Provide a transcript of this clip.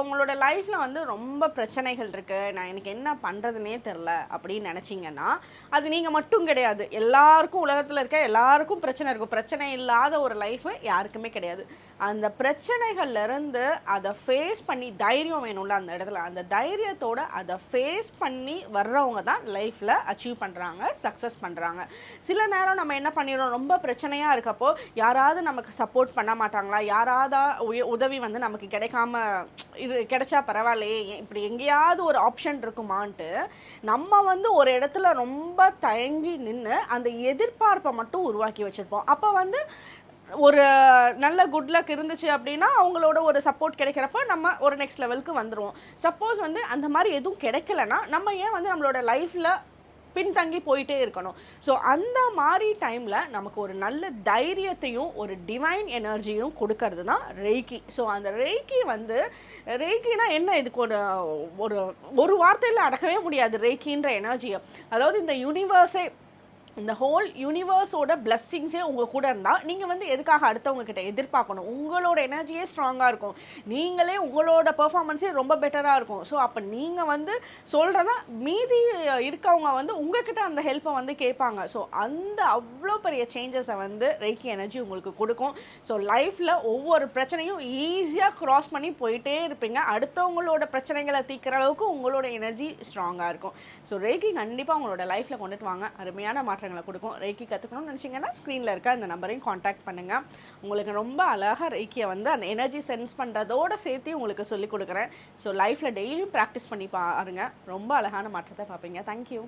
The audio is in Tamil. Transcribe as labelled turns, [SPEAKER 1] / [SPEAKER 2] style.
[SPEAKER 1] இப்போ உங்களோட லைஃப்பில் வந்து ரொம்ப பிரச்சனைகள் இருக்குது நான் எனக்கு என்ன பண்ணுறதுனே தெரில அப்படின்னு நினச்சிங்கன்னா அது நீங்கள் மட்டும் கிடையாது. எல்லாருக்கும் உலகத்தில் இருக்க எல்லாருக்கும் பிரச்சனை இருக்கும். பிரச்சனை இல்லாத ஒரு லைஃபு யாருக்குமே கிடையாது. அந்த பிரச்சனைகள்லேருந்து அதை ஃபேஸ் பண்ணி தைரியம் வேணும்ல அந்த இடத்துல. அந்த தைரியத்தோட அதை ஃபேஸ் பண்ணி வர்றவங்க தான் லைஃப்பில் அச்சீவ் பண்ணுறாங்க சக்ஸஸ் பண்ணுறாங்க சில நேரம் நம்ம என்ன பண்ணிடுறோம்? ரொம்ப பிரச்சனையாக இருக்கப்போ யாராவது நமக்கு சப்போர்ட் பண்ண மாட்டாங்களா? யாராவது உய- உதவி வந்து நமக்கு கிடைக்காம இது கிடைச்சா பரவாயில்லையே. ஏன் இப்படி எங்கேயாவது ஒரு ஆப்ஷன் இருக்குமான்ட்டு நம்ம வந்து ஒரு இடத்துல ரொம்ப தயங்கி நின்று அந்த எதிர்பார்ப்பை மட்டும் உருவாக்கி வச்சுருப்போம். அப்போ வந்து ஒரு நல்ல குட் லக் இருந்துச்சு அப்படின்னா அவங்களோட ஒரு சப்போர்ட் கிடைக்கிறப்ப நம்ம ஒரு நெக்ஸ்ட் லெவலுக்கு வந்துடுவோம் சப்போஸ் வந்து அந்த மாதிரி எதுவும் கிடைக்கலன்னா நம்ம ஏன் வந்து நம்மளோட லைஃப்பில் பின்தங்கி போயிட்டே இருக்கணும். ஸோ அந்த மாதிரி டைமில் நமக்கு ஒரு நல்ல தைரியத்தையும் ஒரு டிவைன் எனர்ஜியும் கொடுக்கறது தான் ரெய்கி ஸோ அந்த ரெய்கி வந்து ரெய்கினா என்ன? இதுக்கு ஒரு ஒரு ஒரு வார்த்தையில் அடக்கவே முடியாது ரெய்கின்ற எனர்ஜியை அதாவது இந்த யூனிவர்ஸே இந்த ஹோல் யூனிவர்ஸோட பிளஸ்ஸிங்ஸே உங்கள் கூட இருந்தால் நீங்கள் வந்து எதுக்காக அடுத்தவங்க கிட்ட எதிர்பார்க்கணும்? உங்களோட எனர்ஜியே ஸ்ட்ராங்காக இருக்கும். நீங்களே உங்களோட பெர்ஃபார்மன்ஸே ரொம்ப பெட்டராக இருக்கும். ஸோ அப்போ நீங்கள் வந்து சொல்கிறதா மீதி இருக்கவங்க வந்து உங்ககிட்ட அந்த ஹெல்ப்பை வந்து கேட்பாங்க. ஸோ அந்த அவ்வளோ பெரிய சேஞ்சஸை வந்து ரைக்கி எனர்ஜி உங்களுக்கு கொடுக்கும். ஸோ லைஃப்பில் ஒவ்வொரு பிரச்சனையும் ஈஸியாக க்ராஸ் பண்ணி போயிட்டே இருப்பீங்க. அடுத்தவங்களோட பிரச்சனைகளை தீர்க்குற அளவுக்கு உங்களோட எனர்ஜி ஸ்ட்ராங்காக இருக்கும். ஸோ ரேக்கி கண்டிப்பாக உங்களோட லைஃப்பில் கொண்டுட்டு வாங்க. அருமையான மாற்றம் மாற்றங்களை கொடுக்கும். ரேக்கி கற்றுக்கணும்னு நினச்சிங்கன்னா ஸ்க்ரீனில் இருக்க அந்த நம்பரையும் காண்டாக்ட் பண்ணுங்கள் உங்களுக்கு ரொம்ப அழகாக ரேக்கியை வந்து அந்த எனர்ஜி சென்ஸ் பண்ணுறதோட சேர்த்து உங்களுக்கு சொல்லிக் கொடுக்குறேன். ஸோ லைஃப்பில் டெய்லியும் ப்ராக்டிஸ் பண்ணி பாருங்க. ரொம்ப அழகான மாற்றத்தை பார்ப்பீங்க. தேங்க்யூ